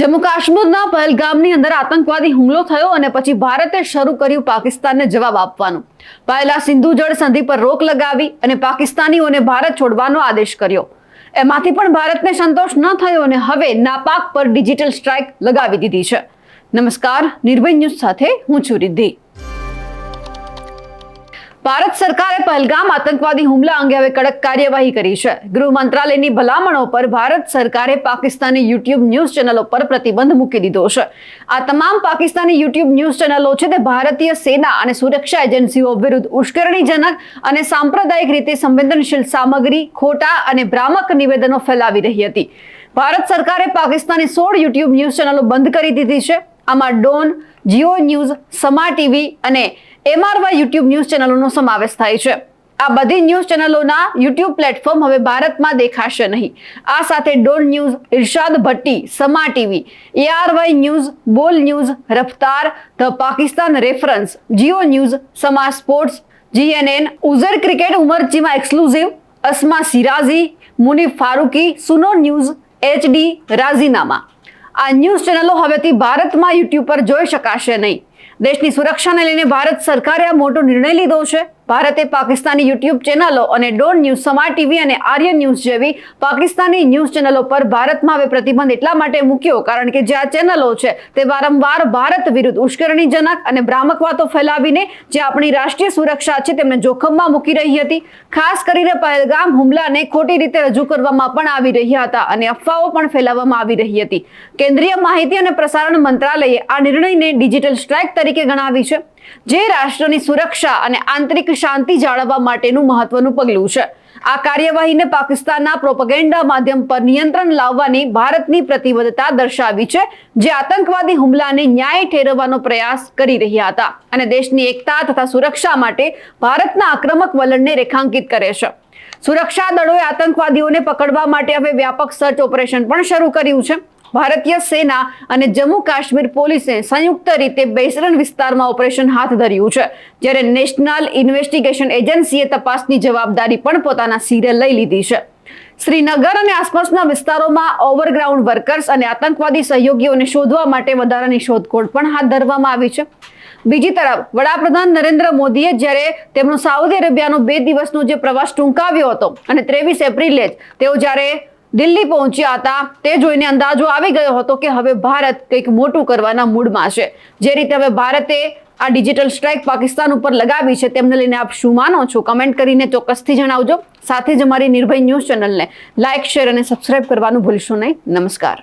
જમ્મુ કાશ્મીરના પહેલગામની અંદર આતંકવાદી હુમલો થયો અને પછી ભારતે શરૂ કર્યું પાકિસ્તાનને જવાબ આપવાનું. પહેલા સિંધુ જળ સંધિ પર રોક લગાવી અને પાકિસ્તાનીઓને ભારત છોડવાનો આદેશ કર્યો. એમાંથી પણ ભારતને સંતોષ ન થયો અને હવે નાપાક પર ડિજિટલ સ્ટ્રાઇક લગાવી દીધી છે. નમસ્કાર, નિર્ભય ન્યૂઝ સાથે હું છું રિદ્ધિ. ભારત સરકારે પહેલગામ આતંકવાદી હુમલા અંગે હવે કડક કાર્યવાહી કરી છે. ગૃહ મંત્રાલયની ભલામણો પર ભારત સરકારે પાકિસ્તાની યુટ્યુબ ન્યૂઝ ચેનલો પર પ્રતિબંધ મૂકી દીધો છે. આ તમામ પાકિસ્તાની યુટ્યુબ ન્યૂઝ ચેનલો છે તે ભારતીય સેના અને સુરક્ષા એજન્સીઓ વિરુદ્ધ ઉશ્કેરણીજનક અને સાંપ્રદાયિક રીતે સંવેદનશીલ સામગ્રી, ખોટા અને ભ્રામક નિવેદનો ફેલાવી રહી હતી. ભારત સરકારે પાકિસ્તાની સોળ યુટ્યુબ ન્યૂઝ ચેનલો બંધ કરી દીધી છે. આમાં ડોન, જીઓ ન્યૂઝ, સમા ટીવી અને એમઆરવાય યુટ્યુબ ન્યૂઝ ચેનલોનો સમાવેશ થાય છે. આ બધી ન્યૂઝ ચેનલોના યુટ્યુબ પ્લેટફોર્મ હવે ભારતમાં દેખાશે નહીં. આ સાથે Dawn news, Irshad Bhatti, Samaa TV ARY news, Bol news, Raftaar, the Pakistan reference, Geo news, Samaa sports GNN ઉઝર cricket ઉમરચીમાં exclusive, Asma Shirazi Munib Farooqi, Suno news HD રાજીનામા. આ news ચેનલો હવેથી ભારતમાં યુટ્યુબ પર જોઈ શકાશે નહીં. દેશની સુરક્ષાને લઈને ભારત સરકારે આ મોટો નિર્ણય લીધો છે. ભારતે પાકિસ્તાની યુટ્યુબ ચેનલો અને ડોન ન્યૂઝ સમા ટીવી અને આર્ય ન્યૂઝ જેવી પાકિસ્તાની ન્યૂઝ ચેનલો પર ભારતમાં હવે પ્રતિબંધ એટલા માટે મૂક્યો કારણ કે જે આ ચેનલો છે તે વારંવાર ભારત વિરુદ્ધ ઉશ્કેરણીજનક અને ભ્રામક વાતો ફેલાવીને જે આપણી રાષ્ટ્રીય સુરક્ષા છે તેમને જોખમમાં મૂકી રહી હતી. ખાસ કરીને પહેલગામ હુમલાને ખોટી રીતે રજૂ કરવામાં પણ આવી રહ્યા હતા અને અફવાઓ પણ ફેલાવવામાં આવી રહી હતી. કેન્દ્રીય માહિતી અને પ્રસારણ મંત્રાલયે આ નિર્ણયને ડિજિટલ સ્ટ્રાઇક તરીકે ગણાવી છે. જે રાષ્ટ્રની સુરક્ષા અને આંતરિક શાંતિ જાળવવા માટેનું મહત્વનું પગલું છે. આ કાર્યવાહીને પાકિસ્તાનના પ્રોપગેન્ડા માધ્યમ પર નિયંત્રણ લાવવાની ભારતની પ્રતિબદ્ધતા દર્શાવી છે, જે આતંકવાદી હુમલાને ન્યાય ઠેરવવાનો પ્રયાસ કરી રહ્યા હતા અને દેશની એકતા તથા સુરક્ષા માટે ભારતના આક્રમક વલણને રેખાંકિત કરે છે. સુરક્ષા દળોએ આતંકવાદીઓને પકડવા માટે હવે વ્યાપક સર્ચ ઓપરેશન પણ શરૂ કર્યું છે. ભારતીય સેના અને જમ્મુ કાશ્મીર પોલીસે સંયુક્ત રીતે બેસરન વિસ્તારમાં ઓપરેશન હાથ ધર્યું છે, જ્યારે નેશનલ ઇન્વેસ્ટિગેશન એજન્સીએ તપાસની જવાબદારી પણ પોતાના સિરે લઈ લીધી છે. શ્રીનગર અને આસપાસના વિસ્તારોમાં ઓવરગ્રાઉન્ડ વર્કર્સ અને આતંકવાદી સહયોગીઓને શોધવા માટે વધારાની શોધખોળ પણ હાથ ધરવામાં આવી છે. બીજી તરફ, વડાપ્રધાન નરેન્દ્ર મોદીએ જ્યારે તેમનો સાઉદી અરેબિયાનો બે દિવસનો જે પ્રવાસ ટૂંકાવ્યો હતો અને ત્રેવીસ એપ્રિલે જ તેઓ જ્યારે દિલ્હી પહોંચ્યા હતા. તે જોઈને અંદાજો આવી ગયો હતો કે હવે ભારત કંઈક મોટું કરવાના મૂડમાં છે. જે રીતે હવે ભારતે આ ડિજિટલ સ્ટ્રાઇક પાકિસ્તાન ઉપર લગાવી છે, તેમને લઈને આપ શું માનો છો? કમેન્ટ કરીને ચોક્કસથી જણાવજો. સાથે જ અમારી નિર્ભય ન્યૂઝ ચેનલને લાઇક, શેર અને સબસ્ક્રાઇબ કરવાનું ભૂલશો નહીં. નમસ્કાર.